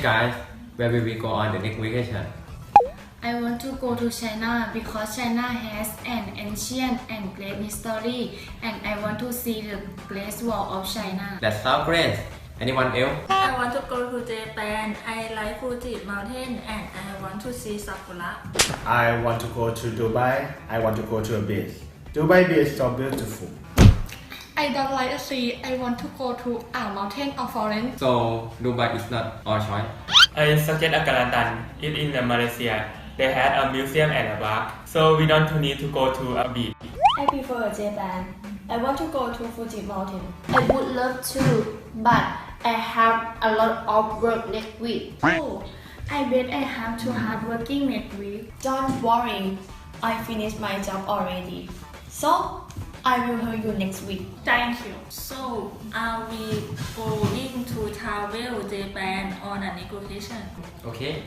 guys where will we go on the next vacation I want to go to China because China has an ancient and great history and I want to see the Great Wall of China. that sounds great anyone else I want to go to Japan. I like Fuji Mountain and I want to see Sakura. I want to go to Dubai. I want to go to a beach. Dubai beach is so beautiful. I don't like the sea. I want to go to a mountain or forest. so Dubai is not our choice I suggest Agaratan. It's in uh, Malaysia. They had a museum and a park, so we don't need to go to a beach. I prefer Japan. I want to go to Fuji Mountain. I would love to, but I have a lot of work next week. Oh, I bet I have to hard working next week. Don't worry, I finished my job already. So, I will hear you next week. Thank you. So, are we going to travel Japan on a negotiation? okay